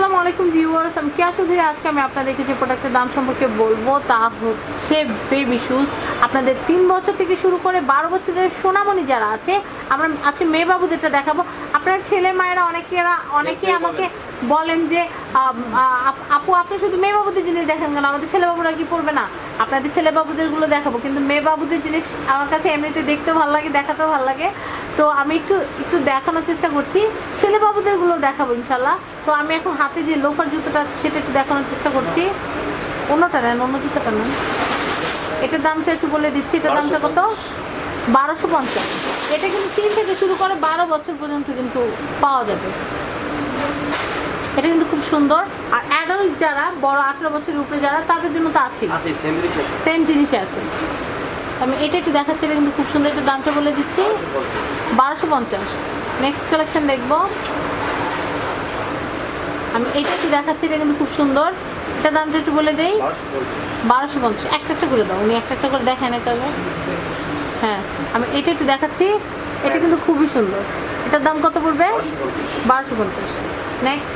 আসসালামু আলাইকুম ভিউয়ার্স আমি কেয়া চৌধুরী। আজকে আমি আপনাদেরকে যে প্রোডাক্টের দাম সম্পর্কে বলব তা হচ্ছে বেবি শুজ আপনাদের তিন বছর থেকে শুরু করে বারো বছরের সোনামণি যারা আছে আমরা আছে মেয়ে বাবুদেরটা দেখাবো। আপনার ছেলে মায়েরা অনেকেরা অনেকেই আমাকে বলেন। যে আপু আপনি শুধু মেয়ে বাবুদের জিনিস দেখেন কেন? আমাদের ছেলে বাবুরা কি পড়বে না? আপনাদের ছেলে বাবুদেরগুলো দেখাবো কিন্তু মেয়ে বাবুদের জিনিস আমার কাছে এমনিতে দেখতেও ভালো লাগে দেখাতেও ভালো লাগে। তো আমি একটু একটু দেখানোর চেষ্টা করছি। ছেলে বাবুদেরগুলো দেখাবো ইনশাল্লাহ। তো আমি এখন হাতে যে লোফার জুতোটা আছে সেটা একটু দেখানোর চেষ্টা করছি। অন্যটা নেন অন্য জুতোটা নেন। এটার দামটা একটু বলে দিচ্ছি। এটার দামটা কত? বারোশো পঞ্চাশ। এটা কিন্তু তিন থেকে শুরু করে বারো বছর পর্যন্ত কিন্তু পাওয়া যাবে। এটা কিন্তু খুব সুন্দর। আর অ্যাডাল্ট যারা বড় আঠারো বছরের উপরে যারা তাদের জন্য তো আছে সেম জিনিস সেম জিনিসই আছে। আমি এটা একটু দেখাচ্ছি, এটা কিন্তু খুব সুন্দর একটু দামটা বলে দিচ্ছি। বারোশো পঞ্চাশ। নেক্সট কালেকশন দেখব। আমি এটা একটু দেখাচ্ছি, এটা কিন্তু খুব সুন্দর। এটা দামটা একটু বলে দেই। বারোশো পঞ্চাশ। একটা একটা করে দাও। উনি একটা একটা করে দেখেন তবে হ্যাঁ আমি এটা একটু দেখাচ্ছি। এটা কিন্তু খুবই সুন্দর। এটার দাম কত পড়বে? বারোশো পঞ্চাশ। নেক্সট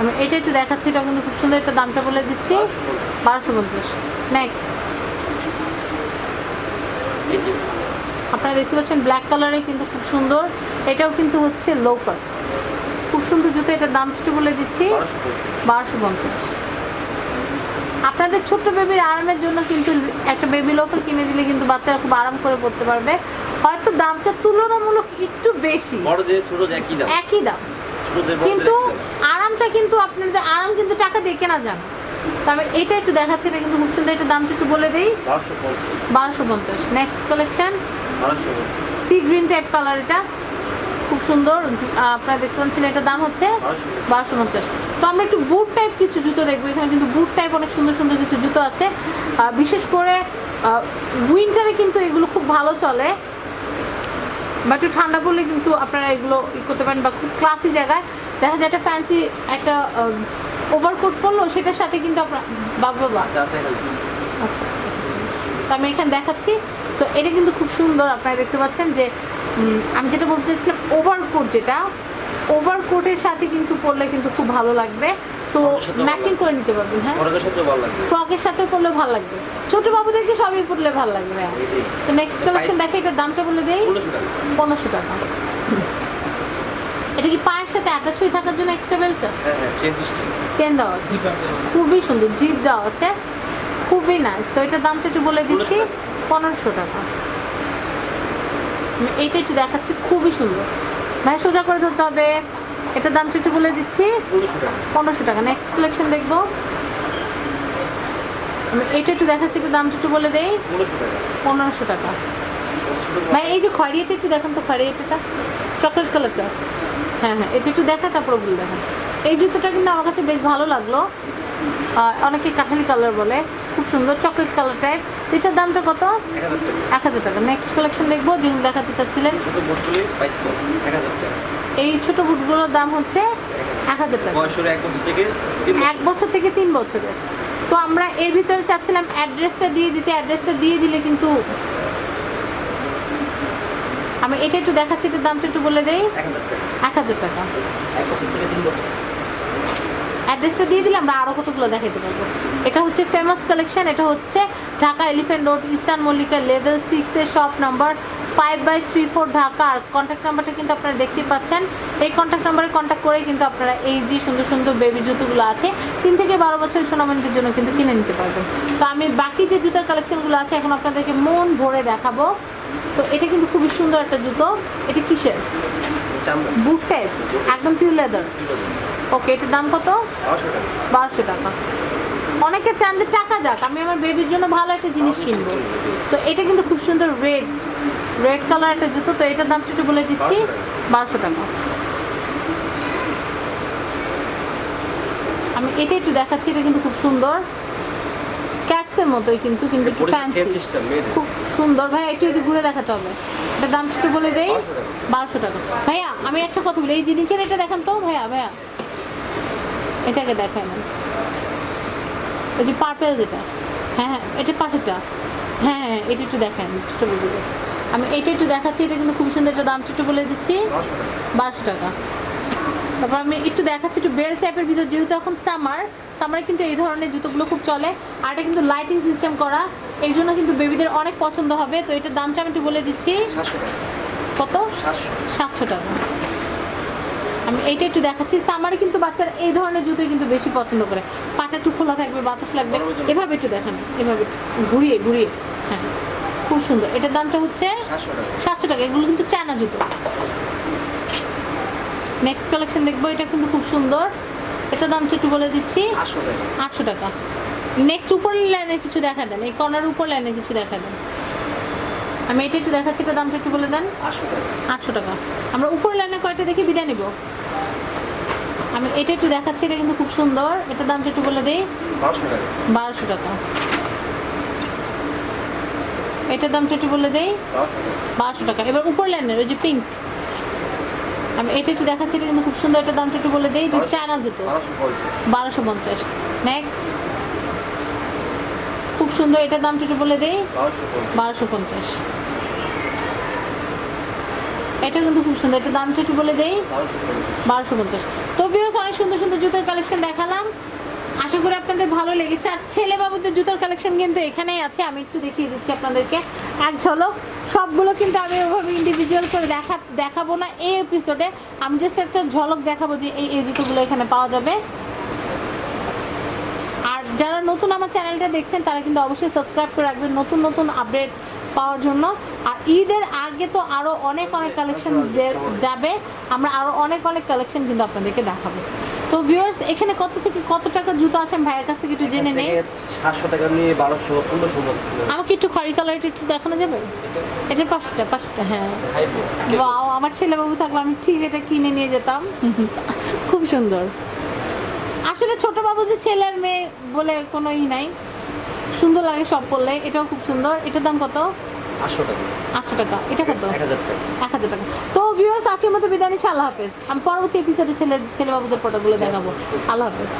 আমি এটা একটু দেখাচ্ছি এটা কিন্তু খুব সুন্দর। এটা দামটা বলে দিচ্ছি। বারোশো পঞ্চাশ। নেক্সট আপনারা দেখতে পাচ্ছেন ব্ল্যাক কালারে কিন্তু খুব সুন্দর। এটাও কিন্তু হচ্ছে লোফার খুব সুন্দর জুতো এটার দাম একটু বলে দিচ্ছি বারোশো পঞ্চাশ। আপনাদের ছোট্ট বেবির আরামের জন্য কিন্তু একটা বেবি লোফার কিনে দিলে কিন্তু বাচ্চারা খুব আরাম করে পড়তে পারবে। হয়তো দামটা তুলনামূলক একটু বেশি। একই দাম। কিন্তু আরামটা কিন্তু আপনাদের আরাম কিন্তু টাকা দিয়ে কেনা যান তবে এটা একটু দেখাচ্ছে এটা কিন্তু খুব সুন্দর এটা দামটা একটু বলে দিই। বারোশো পঞ্চাশ। Next collection sea green type colour এটা খুব সুন্দর। আপনারা দেখতে পাচ্ছেন এটার দাম হচ্ছে বারোশো পঞ্চাশ। তো আমরা একটু বুট টাইপ কিছু জুতো দেখব। এখানে কিন্তু বুট টাইপ অনেক সুন্দর সুন্দর কিছু জুতো আছে। বিশেষ করে উইন্টারে কিন্তু এগুলো খুব ভালো চলে। বা একটু ঠান্ডা পড়লে কিন্তু আপনারা এগুলো ই করতে পারেন বা খুব ক্লাসি জায়গায়। দেখা যায় একটা ফ্যান্সি একটা ওভারকোট পরলো সেটার সাথে কিন্তু আপনার বাবা বাবা আমি এখানে দেখাচ্ছি। তো এটা কিন্তু খুব সুন্দর আপনারা দেখতে পাচ্ছেন যে আমি যেটা বলতে চাচ্ছিলাম ওভারকোট যেটা ওভারকোটের সাথে কিন্তু পরলে কিন্তু খুব ভালো লাগবে। তো ম্যাচিং করে নিতে পারবেন হ্যাঁ? বড়দের সাথে ভালো লাগবে। ফ্রকের সাথে পরলে ভালো লাগবে। ছোট বাবুদেরকে সবই পরলে ভালো লাগবে। তো নেক্সট কালেকশন দেখে এটার দামটা বলে দেই। পনেরোশো টাকা। এটা কি পায়ের সাথে অ্যাটাচ হয়ে থাকার জন্য এক্সট্রা হ্যাঁ হ্যাঁ সিস্টেম চেন দেওয়া আছে। খুবই সুন্দর জিপ দেওয়া আছে। খুবই নাইস তো এটার দামটা একটু বলে দিচ্ছি। পনেরোশো টাকা। এইটা একটু দেখাচ্ছি খুবই সুন্দর। ভাই সোজা করে ধরতে হবে। এটার দাম একটু বলে দিচ্ছি। পনেরোশো টাকা। নেক্সট কালেকশন দেখব। এইটা একটু দেখাচ্ছি একটু দাম একটু বলে দেই। পনেরোশো টাকা। ভাই এই যে খড়িয়েটা একটু দেখান তো খড়িয়েটা চকলেট কালারটা। হ্যাঁ হ্যাঁ এটা একটু দেখা তারপর ওগুলো দেখান এই জুতোটা কিন্তু আমার কাছে বেশ ভালো লাগল। অনেকে কাঠালি কালার বলে। খুব সুন্দর চকলেট কালার টাইপ এটার দামটা কত? এক হাজার টাকা। নেক্সট কালেকশন দেখব যেগুলো দেখাতে চাচ্ছিলেন। এই ছোট বুটগুলোর দাম হচ্ছে এক হাজার টাকা। এক বছর থেকে তিন বছর। থেকে তিন বছরের তো আমরা এর ভিতরে চাচ্ছিলাম অ্যাড্রেসটা দিয়ে দিতে। অ্যাড্রেসটা দিয়ে দিলে কিন্তু আমি এটা একটু দেখাচ্ছি এটার দামটা একটু বলে দেই। এক হাজার টাকা এক হাজার টাকা এক বছর থেকে তিন বছর অ্যাড্রেসটা দিয়ে দিলে আমরা আরও কতগুলো দেখাতে পারব। এটা হচ্ছে ফেমাস কালেকশন এটা হচ্ছে Dhaka elephant road eastern Mallika level সিক্সের shop number five by three four Dhaka R contact নাম্বারটা কিন্তু আপনারা দেখতে পাচ্ছেন। এই কন্ট্যাক্ট নাম্বারে কন্ট্যাক্ট করে কিন্তু আপনারা এই যে সুন্দর সুন্দর বেবি জুতোগুলো আছে তিন থেকে বারো বছর সোনামণিদের জন্য কিন্তু কিনে নিতে পারবেন। তো আমি বাকি যে জুতার কালেকশনগুলো আছে এখন আপনাদেরকে মন ভরে দেখাবো। তো এটা কিন্তু খুবই সুন্দর একটা জুতো। এটা কিসের? বুট টাইপ একদম পিওর লেদার ওকে এটার দাম কত? বারোশো টাকা। অনেকে চান যে টাকা যাক আমি আমার বেবির জন্য ভালো একটা জিনিস কিনবো। তো এটা কিন্তু খুব সুন্দর রেড রেড কালার একটা জুতো তো এটার দাম একটু বলে দিচ্ছি বারোশো টাকা। আমি এটা একটু দেখাচ্ছি এটা কিন্তু খুব সুন্দর। ক্যাটসের মতোই কিন্তু কিন্তু একটু ফ্যান্সি খুব সুন্দর। ভাই একটু যদি ঘুরে দেখাতে হবে। এটার দাম একটু বলে দেই বারোশো টাকা। ভাইয়া আমি একটা কথা বলি এই জিনিসের এটা দেখান তো। ভাইয়া ভাইয়া। এটাকে দেখাই না ওই যে পার্পেল যেটা হ্যাঁ হ্যাঁ এটার পাশেরটা। হ্যাঁ হ্যাঁ এটা একটু দেখান ছোটো বলব আমি এটা একটু দেখাচ্ছি এটা কিন্তু খুব সুন্দর একটা দাম একটু বলে দিচ্ছি। বারোশো টাকা। তারপর আমি একটু দেখাচ্ছি একটু বেল টাইপের ভিতর যেহেতু এখন সামার সামারে কিন্তু এই ধরনের জুতোগুলো খুব চলে। আর এটা কিন্তু লাইটিং সিস্টেম করা এর জন্য কিন্তু বেবিদের অনেক পছন্দ হবে। তো এটার দামটা আমি একটু বলে দিচ্ছি। কত? সাতশো টাকা। আমি এইটা একটু দেখাচ্ছি। সামারে কিন্তু বাচ্চারা এই ধরনের জুতোই কিন্তু বেশি পছন্দ করে। পাটা একটু খোলা থাকবে বাতাস লাগবে। এভাবে একটু দেখান। এভাবে ঘুরিয়ে ঘুরিয়ে। হ্যাঁ খুব সুন্দর। এটার দামটা হচ্ছে সাতশো টাকা। এগুলো কিন্তু চায়না জুতো। নেক্সট কালেকশন দেখব। এটা কিন্তু খুব সুন্দর। এটার দামটা একটু বলে দিচ্ছি। আটশো টাকা। নেক্সট উপর লাইনে কিছু দেখা দেন। এই কর্নার উপর লাইনে কিছু দেখা দেন। আমি এটা একটু দেখাচ্ছি। এটা দামটা একটু বলে দেন। আটশো টাকা। আটশো টাকা। আমরা উপর লাইনে কয়টা দেখি বিদায় নিব? আমি এটা একটু দেখাচ্ছি এটা কিন্তু খুব সুন্দর। এটার দামটা একটু বলে দিই। বারোশো টাকা। এটার দামটা একটু বলে দেই। বারোশো টাকা। এবার উপর লাইনের ওই যে পিঙ্ক আমি এটা একটু দেখাচ্ছি এটা কিন্তু খুব সুন্দর। এটা দামটা একটু বলে দিই যে চায়না জুতো বারোশো পঞ্চাশ। নেক্সট খুব সুন্দর এটার দামটা একটু বলে দেই। বারোশো পঞ্চাশ। এটা কিন্তু খুব সুন্দর। এটার দামটা একটু বলে দেই। বারোশো পঞ্চাশ। তো বিরস অনেক সুন্দর সুন্দর জুতোর কালেকশন দেখালাম। আশা করি আপনাদের ভালো লেগেছে। আর ছেলে বাবুদের জুতোর কালেকশন কিন্তু এখানেই আছে। আমি একটু দেখিয়ে দিচ্ছি আপনাদেরকে। এক ঝলক। সবগুলো কিন্তু আমি ওভাবে ইন্ডিভিজুয়াল করে দেখা দেখাবো না। এই এপিসোডে আমি জাস্ট একটা ঝলক দেখাবো যে এই এই জুতোগুলো এখানে পাওয়া যাবে। আর যারা নতুন আমার চ্যানেলটা দেখছেন, তারা কিন্তু অবশ্যই সাবস্ক্রাইব করে রাখবেন। নতুন নতুন আপডেট পাওয়ার জন্য। আর ঈদের আগে তো আরও অনেক অনেক কালেকশন যাবে। আমরা আরও অনেক অনেক কালেকশন কিন্তু আপনাদেরকে দেখাবো। তো ভিউয়ার্স এখানে কত থেকে কত টাকা জুতো আছে আমি ভাইয়ের কাছ থেকে একটু জেনে নেই? সাতশো টাকা নিয়ে বারোশো পনেরোশো আমাকে একটু খড়ি কালারটা একটু দেখানো যাবে? এটা পাঁচটা পাঁচটা হ্যাঁ। বাও আমার ছেলে বাবু থাকলে আমি ঠিক এটা কিনে নিয়ে যেতাম। খুব সুন্দর। আসলে ছোট বাবুদের ছেলের মেয়ে বলে কোনো ই নাই। সুন্দর লাগে সব করলে এটাও খুব সুন্দর। এটার দাম কত? আটশো টাকা। আটশো টাকা। এটা কত? এক হাজার টাকা। এক হাজার টাকা। তো ভিউয়ার্স আজকের মতো বিদায় নিচ্ছি। আল্লাহ হাফেজ। আমি পরবর্তী এপিসোডে ছেলে ছেলে বাবুদের ফটোগুলো দেখাবো। আল্লাহ হাফেজ।